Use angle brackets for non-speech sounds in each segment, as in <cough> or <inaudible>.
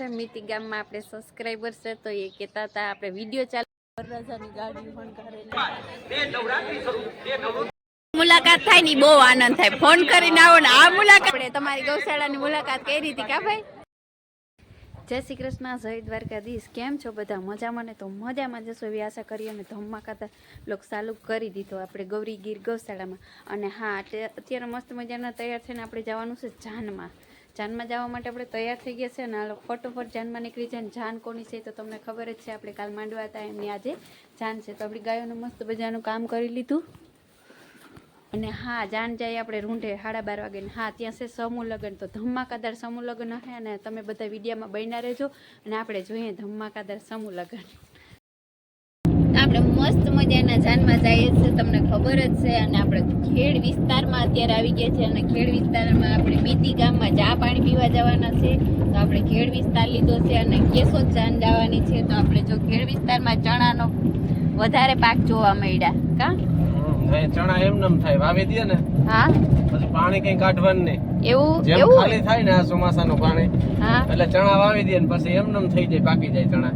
મિતિ ગામમાં આપણે સબસ્ક્રાઈબર છે, તો એ કહેતા હતા, આપણે વીડિયો ચાલુ મુલાકાત થાયની બહુ આનંદ થાય. ફોન કરીને આવો ને આ મુલાકાત. તમારી ગૌશાળાની મુલાકાત કરી હતી કા ભાઈ? જય શ્રી કૃષ્ણ, જય દ્વારકાધીશ. કેમ છો બધા? મજામાં ને? તો મજામાં જશો એવી આશા કરી અને ધમાકાતા લોક ચાલુ કરી દીધો આપણે ગૌરી ગીર ગૌશાળામાં. અને હા અત્યારે મસ્ત મજાના તૈયાર થઈને આપણે જવાનું છે જાનમાં. જાનમાં જવા માટે આપણે તૈયાર થઈ ગયા છે અને આ લોકો ફટોફટ જાનમાં નીકળી જાય જાન કોની છે તો તમને ખબર જ છે. આપણે કાલ માંડવા હતા, એમની આજે જાન છે. તો આપણી ગાયોનું મસ્ત મજાનું કામ કરી લીધું. અને હા, જાન જાય આપણે રૂંઢે સાડા બાર વાગે હા, ત્યાં છે સમૂહ લગ્ન. તો ધમાકાદાર સમૂહ લગ્ન હે અને તમે બધા વિડીયામાં બન્યા રહેજો અને આપણે જોઈએ ધમાકાદાર સમૂહ લગ્ન. મજાના જઈએ છીએ તમને ખબર જ છે. અને આપણે ખેડ વિસ્તારમાં અત્યારે આવી ગયા છે અને ખેડ વિસ્તારમાં આપણે બીતી ગામમાં ચા પાણી પીવા જવાના છે. તો આપણે ખેડ વિસ્તાર લીધો છે અને કેશોદ ચાન જવાની છે. તો આપણે જો ખેડ વિસ્તારમાં ચણાનો વધારે પાક જોવા મળ્યા કા? ચણા એમ નમ થાય. વાવી દે ને. હા. પછી પાણી કઈ કાઢવાનું નહીં. એવું એવું ખાલી થાય ને આ ચોમાસાનું પાણી. હા. એટલે ચણા વાવી દે ને પછી એમ નમ થઈ જાય પાકી જાય ચણા.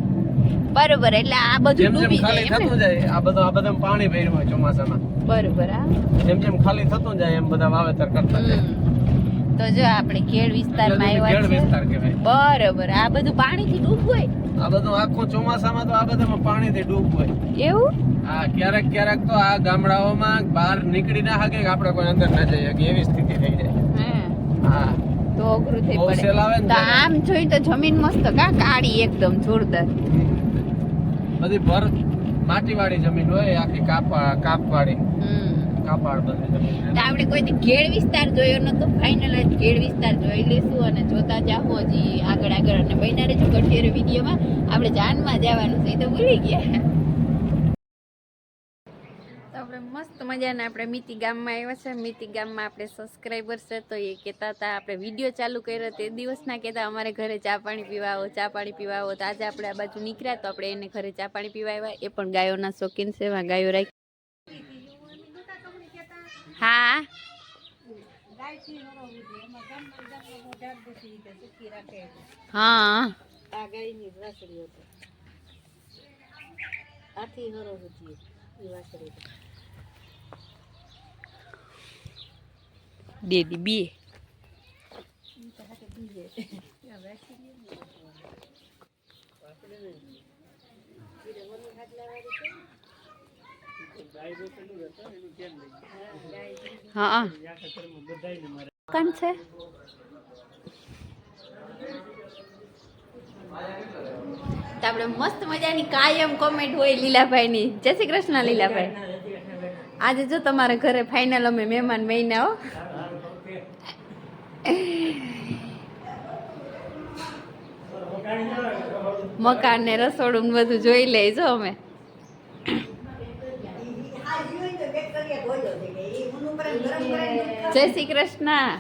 બરોબર એટલે આ બધું ડૂબી જાય એમ થતું જાય આ બધું આ બધા પાણી ભર્યું હોય ચોમાસામાં. બરોબર હા. જેમ જેમ ખાલી થતું જાય એમ બધા વાવેતર કરતા જાય. તો જો આપણે ખેડ વિસ્તારમાં આવ્યા છે બરોબર આ બધું પાણીથી ડૂબ હોય? આ બધું આખું ચોમાસામાં તો આ બધામાં પાણીથી ડૂબ હોય. એવું? હા ક્યારેક ક્યારેક તો આ ગામડાઓમાં બહાર નીકળી ના શકે કે આપણે કોઈ અંદર ના જઈ કે એવી સ્થિતિ થઈ જાય. હા. તો અઘરું થઈ પડે. તો આમ જોઈ તો જમીન મસ્ત કા કાળી એકદમ જોરદાર. બધી ભર માટીવાળી જમીન હોય આખી કાપા કાપવાળી. કાપાળ બધી જમીન આપણે કોઈ ઘેડ વિસ્તાર જોયો નતો? ફાઇનલ જ ઘેડ વિસ્તાર જોઈ લેશું અને જોતા જાહો હજી આગળ આગળ અને બન્યા રહેજો. કઠિયર વિડીયોમાં. આપણે જાનમાં જવાનું છે એ તો ભૂલી ગયા તો આપણે મસ્ત મજાના આપણે મિતિ ગામમાં આવ્યા છે. મિતિ ગામમાં આપણે સબસ્ક્રાઈબર છે તો એ કહેતા હતા આપણે વીડિયો ચાલુ કર્યો તે દિવસના કહેતા અમારે ઘરે ચા પાણી પીવા આવો ચા પાણી પીવા આવો તો આજે આપણે આ બાજુ નીકળ્યા તો આપણે એને ઘરે ચા પાણી પીવા આવ્યા. એ પણ ગાયોના શોખીન છે, એમાં ગાયો રાખી હા. હા. દીદી બે હા કોણ છે આપણે મસ્ત મજાની કાયમ કોમેન્ટ હોય લીલાભાઈની. જય શ્રી કૃષ્ણ લીલાભાઈ. આજે જો તમારા ઘરે ફાઇનલ અમે મહેમાન મહિના હો. મકાન ને રસોડું બધું જોઈ લેજો અમે. જય શ્રી કૃષ્ણ.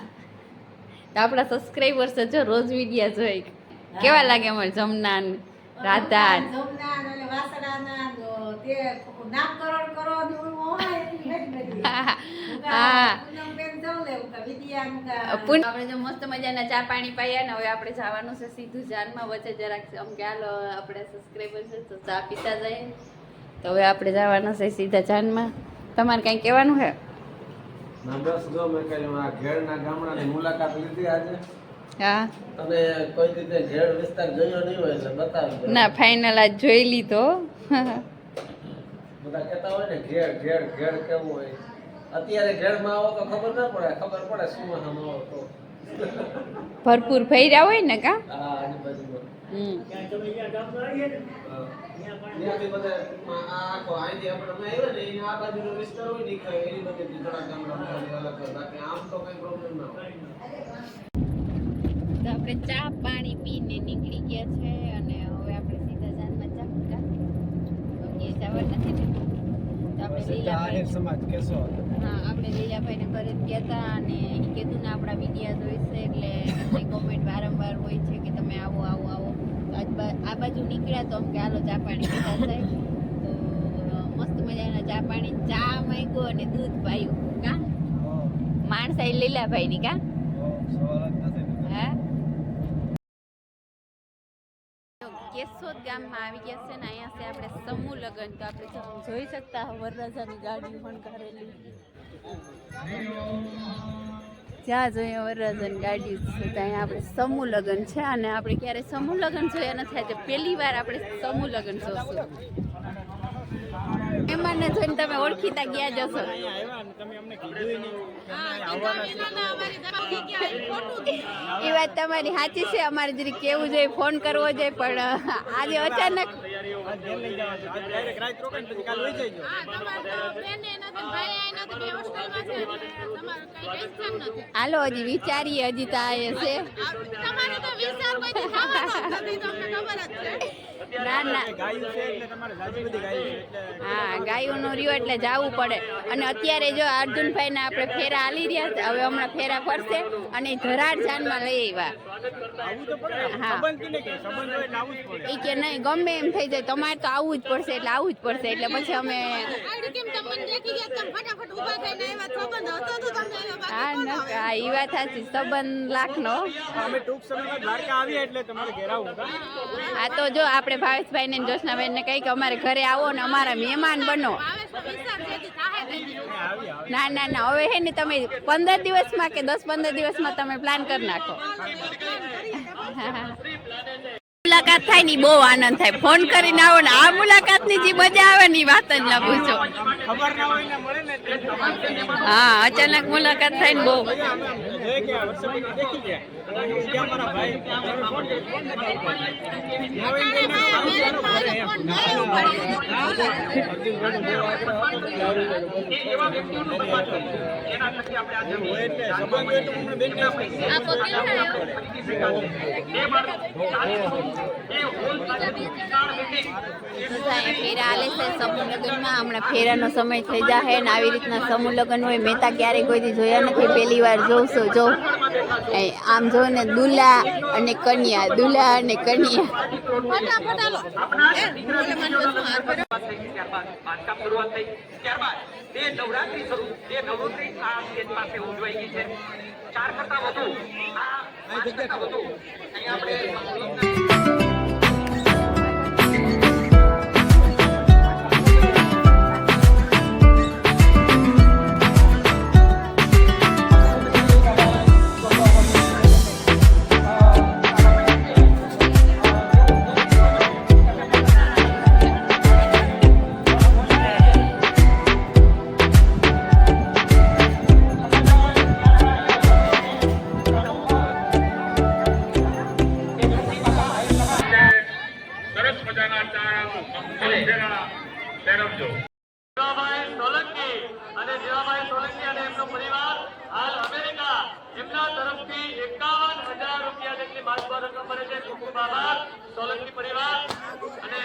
તો આપણા સબસ્ક્રાઈબર્સ જો રોજ વિડિયા જોઈ. કેવા લાગે અમારે જમના ને રાધા ને? હા આપણે જો મસ્ત મજાના ચા પાણી પાયા ને હવે આપણે જવાનું છે સીધું જાનમાં વચ્ચે જરાક આમ કે લો આપણે સબસ્ક્રાઈબર છે તો ચા પીતા જઈએ. તો હવે આપણે જવાના છે સીધા જાનમાં. તમારે કંઈ કહેવાનું છે? ના બસ જો મેં કહ્યું આ ઘેડના ગામડાની મુલાકાત લીધી આજે. હા. અને કોઈ રીતે ઘેડ વિસ્તાર જોયો નહીં હોય એટલે બતાવી ના ફાઇનલ આજ જોઈ લીધો. બધા કહેતા હોય ને ઘેર ઘેર ઘેર કેવું હોય. અત્યારે ઘેરમાં આવો તો ખબર ના પડે ખબર પડે સુમાહામાં આવો તો. ભરપૂર ભર્યા હોય ને કા? આ આજુબાજુમાં હમ. હા. ત્યાંથી બધા ટૂંકમાં આ આખો અહીંથી આપણે અમે આવ્યા ને એની આ બાજુનો વિસ્તાર હોય ને એની બધી થોડા ગામડામાં અલગ બાકી આમ તો કઈ પ્રોબ્લેમ ના હોય. તો આપણે ચા પાણી પીને નીકળી ગયા છે અને હવે આપણે સીધા જાનમાં ચા પીતા જવા નથી આપણે સમાજ કેસો? હા આપણે લીલાભાઈને ઘરે જ ગયા હતા અને એ કીધું ને આપણા વિડીયા જોઈશે એટલે કોમેન્ટ વારંવાર હોય છે કે તમે આવો આવો આવો. તો આ બાજુ નીકળ્યા તો અમ કે હાલો ચા પાણી પીતા થાય તો મસ્ત મજાના ચા પાણી ચા માંગ્યો અને દૂધ પાયું. કા? માણસાઈ લીલાભાઈની કા સવાલ જ નથી હા કેશોદ ગામમાં આવી ગયા છે ને અહીંયા છે આપણે સમૂહ લગ્ન. તો આપણે જોઈ શકતા વરરાજાની ગાડી પણ કરેલી જ્યાં જોઈએ વરરાજાની ગાડી છે, ત્યાં આપણે સમૂહ લગ્ન છે. અને આપણે ક્યારે સમૂહ લગ્ન જોયા નથી આજે પહેલી વાર આપણે સમૂહ લગ્ન જોશું. મહેમાનને જોઈને તમે ઓળખીતા ગયા જશો એ વાત તમારી સાચી છે. અમારે જરી કેવું જોઈએ, ફોન કરવો જોઈએ, પણ આજે અચાનક હાલો હજી વિચારીએ હજી તો એ છે. ના ના. હા ગાયોનું રહ્યું એટલે જવું પડે. અને અત્યારે જો અર્જુનભાઈ ને આપણે ફેરા હાલી રહ્યા છે હવે હમણાં ફેરા ફરશે અને ધરાડ જાનમાં લઈ આવ્યા. હા. એ કે નહીં ગમે એમ થઈ જાય. તમારે તો આવવું જ પડશે એટલે આવવું જ પડશે એટલે પછી અમે હા ના હા એ વાત સાચી સંબંધ લાખનો. અમે ટૂંક સમયમાં દ્વારકા આવીએ એટલે તમારે ઘેર આવું હા? આ તો જો આપણે ભાવેશભાઈ ને જોશનાબેન ને કહી કે અમારે ઘરે આવો ને અમારા મહેમાન બનો. ના ના ના હવે હે ને તમે પંદર દિવસમાં કે દસ પંદર દિવસમાં તમે પ્લાન કરી નાખો. મુલાકાત થાય ને બહુ આનંદ થાય. ફોન કરીને આવો ને આ મુલાકાતની જે મજા આવે ને એ વાત જ ના પૂછો. ખબર ના હોય ને મળે ને એટલે તમારે હા અચાનક મુલાકાત થાય ને બહુ. ભાઈ હમણાં ફેરાનો સમય થઈ જાય ને આવી રીતના સમૂહ લગ્ન હોય મેં તા ક્યારેય કોઈથી જોયા નથી પહેલી વાર જોઉં છું. જો આમ જો ને દુલા અને કન્યા દુલ્હા અને કન્યા. બાંધકામ શરૂઆત થઈ. ત્યારબાદ બે નવરાત્રી શરૂ. બે નવરાત્રી આ સ્ટેજ પાસે ઉજવાઈ ગઈ છે. ચાર કરતા વધુ. આ પાંચ કરતા વધુ. અહીંયા આપણે ફેરવજો. જીવાભાઈ સોલંકી અને જીવાભાઈ સોલંકી અને એમનો પરિવાર હાલ અમેરિકા, એમના તરફથી એકાવન હજાર રૂપિયા જેટલી માતબર રકમ મળે છે. ખૂબ ખૂબ આભાર, સોલંકી પરિવાર અને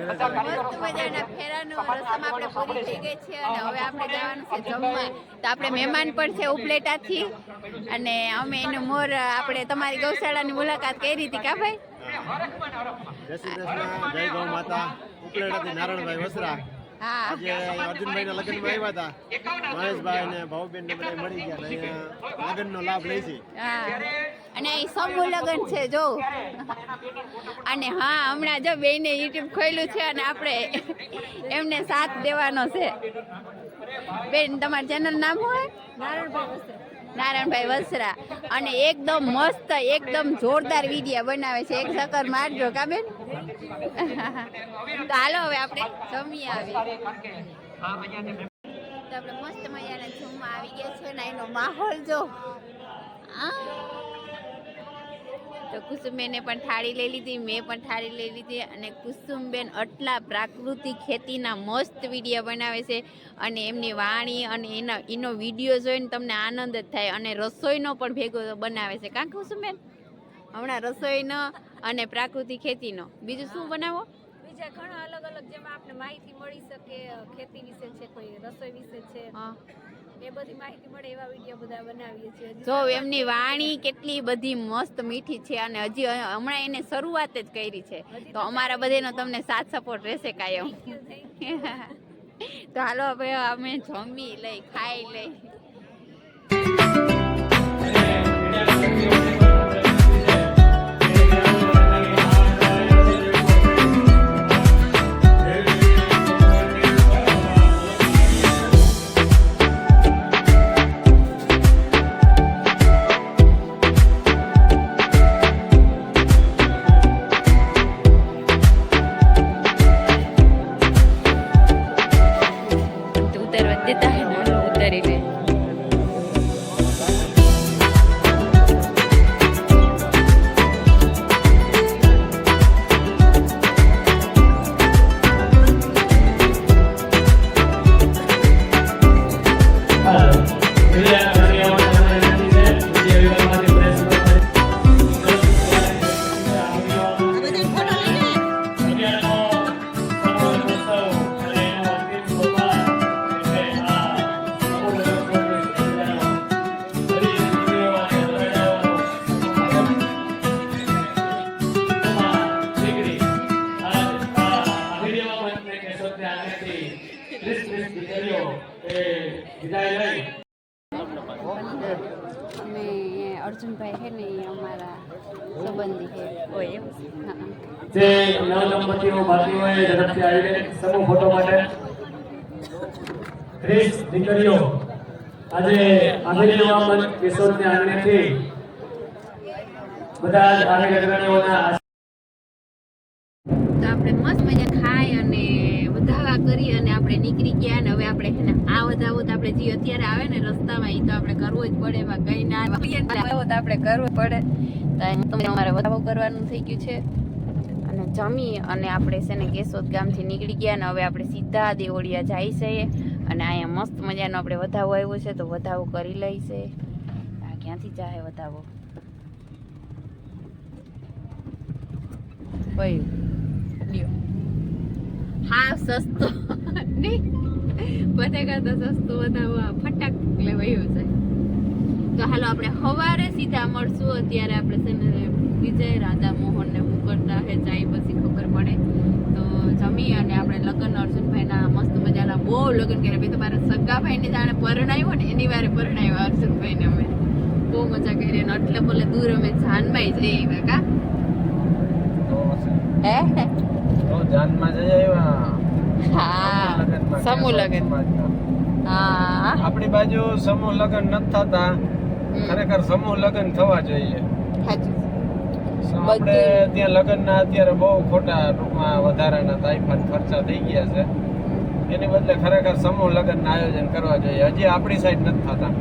મસ્ત મજાના ફેરાનો રસમ આપણે પૂરી થઈ ગઈ છે અને હવે આપણે જવાનું છે જમવા. તો આપણે મહેમાન પણ છે ઉપલેટાથી. અને અમે એનું મોર આપણે તમારી ગૌશાળાની મુલાકાત કરી હતી કા ભાઈ? જય શ્રી કૃષ્ણ જય ગૌ માતા. ઉપલેટાથી નારાયણભાઈ વસરા. આજે અર્જુનભાઈ ના લગ્નમાં આવ્યા હતા. મહેશભાઈ ને ભાવબેન ને બધા મળી ગયા લગ્ન નો લાભ લઈ છે. અને અહીં સમૂહ લગ્ન છે, જો. અને હા, હમણાં જો બેને યુટ્યુબ ખોલ્યું છે અને આપણે એમને સાથ દેવાનો છે. બેન, તમારું ચેનલ નામ હોય? નારાયણભાઈ વસરા અને એકદમ મસ્ત, એકદમ જોરદાર વિડીયા બનાવે છે. એક ચક્કર મારજો, કા બેન? તો હાલો હવે આપણે જમી આવીએ. આપણે મસ્ત મજાના જમવા આવી ગયા છે ને, એનો માહોલ જો. આ તો કુસુમબેને પણ થાળી લઈ લીધી મેં પણ થાળી લઈ લીધી અને કુસુમબેન આટલા પ્રાકૃતિક ખેતીના મસ્ત વીડિયો બનાવે છે અને એમની વાણી અને એના એનો વીડિયો જોઈને તમને આનંદ જ થાય અને રસોઈનો પણ ભેગો બનાવે છે. કાં કુસુમબેન? હમણાં રસોઈનો અને પ્રાકૃતિક ખેતીનો. બીજું શું બનાવો? બીજા ઘણા અલગ અલગ જેમાં આપણે માહિતી મળી શકે ખેતી વિશે છે કોઈ રસોઈ વિશે છે. હા. એ બધી માહિતી મળે એવા વીડિયો બધા બનાવીએ છીએ જો એમની વાણી કેટલી બધી મસ્ત મીઠી છે અને હજી હમણાં એને શરૂઆત જ કરી છે. તો અમારા બધાનો તમને સાથ સપોર્ટ રહેશે કાયમ. <laughs> તો હાલો હવે અમે જમી લઈ ખાઈ લઈ. i don't know what that સંબંધી છે. હોય હા. જે નવદંપતીઓ બાકી હોય ઝડપથી આવીને સમૂહ ફોટો માટે. ત્રીસ દીકરીઓ. આજે આંગળી હવામાન કેશોદની આંગણેથી બધા જ આંગણી અગ્રણીઓના તો આપણે મસ્ત મજા ખાય અને બધા કરી અને આપણે નીકળી ગયા ને હવે આપણે છે ને આ વધાવો તો આપણે જે અત્યારે આવે ને રસ્તામાં એ તો આપણે કરવો જ પડે એમાં કઈ ના વધાવો તો આપણે કરવો પડે. તો અમારે વધાવો કરવાનું થઈ ગયું છે. અને જમી અને આપણે છે ને કેશોદ ગામથી નીકળી ગયા ને હવે આપણે સીધા દેવળિયા જાય છે. અને અહીંયા મસ્ત મજાનો આપણે વધાવો આવ્યો છે તો વધાવો કરી લઈ છે. આ ક્યાંથી જાય વધાવો? ભાઈ લ્યો હા સસ્તો. બધા કરતા સસ્તો વધાવો ફટાક લેવાયું છે તો હાલો આપણે સવારે સીધા મળશું. અત્યારે આપણે છે ને વિજય રાધા મોહન ને હું કરતા હે જાય પછી ખબર પડે. તો જમી અને આપણે લગ્ન અર્જુનભાઈના મસ્ત મજાના બહુ લગ્ન કર્યા. ભાઈ તો મારા સગા ભાઈને જાણે પરણાવ્યો ને એની વારે પરણાવ્યો અર્જુનભાઈને અમે. બહુ મજા કરી અને એટલે બોલે દૂર અમે કા? હે? જાનમાં જઈ આવ્યા. હા. સમૂહ લગ્ન. હા. આપણી બાજુ સમૂહ લગ્ન નથી થતા. ખરેખર સમૂહ લગ્ન થવા જોઈએ. આપણે ત્યાં લગ્નના અત્યારે બહુ ખોટા ટૂંકમાં વધારાના તાઇફાન ખર્ચા થઈ ગયા છે. એની બદલે ખરેખર સમૂહ લગ્નના આયોજન કરવા જોઈએ. હજી આપણી સાઈડ નથી થતા.